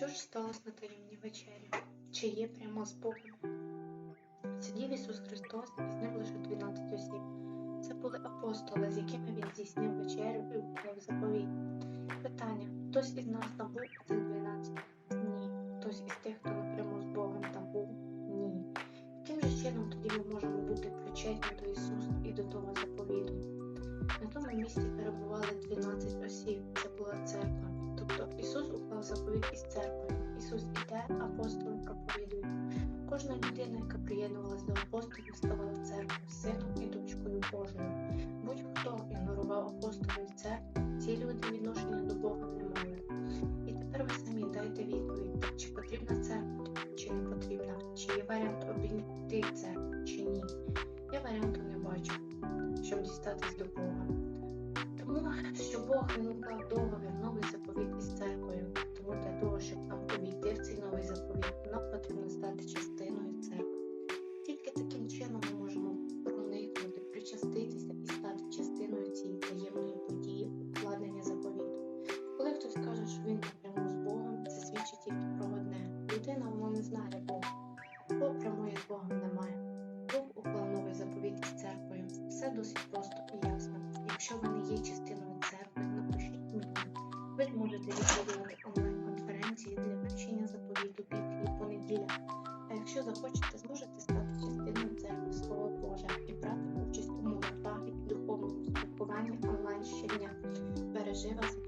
Що ж сталося на таємній вечері? Чи є прямо з Богом? Сидів Ісус Христос і з ним лише 12 осіб. Це були апостоли, з якими він здійснив вечерю і уклав заповідь. Питання: хтось із нас там був цих 12? Ні. Хтось із тих, хто напряму з Богом там був? Ні. Яким же чином тоді ми можемо бути причетні до Ісуса і до того заповіду? На тому місці перебували 12 осіб, це була церква. Тобто Ісус заповідь із церквою. Ісус іде, апостоли проповідують. Кожна людина, яка приєднувалась до апостолів, ставала церквою, сином і дочкою Божою. Будь-хто ігнорував апостолів і церкву, ці люди відношення до Бога не мали. І тепер ви самі дайте відповідь, чи потрібна церква, чи не потрібна, чи є варіант обійти церкву, чи ні. Я варіанту не бачу, щоб дістатись до Бога. Тому що Бог він уклав договір, новий заповіт із церквою. Причаститися і стати частиною цієї таємної події укладення заповіту. Коли хтось каже, що він напряму з Богом, це свідчить тільки про одне. Людина вона не знає Бога, бо прямої з Богом немає. Бог уклав новий заповіт із церквою. Все досить просто і ясно. Якщо ви не є частиною церкви, напишіть мені. Ви зможете відвідувати онлайн-конференції для вивчення заповіту Біблії понеділя. А якщо захочете, Gervação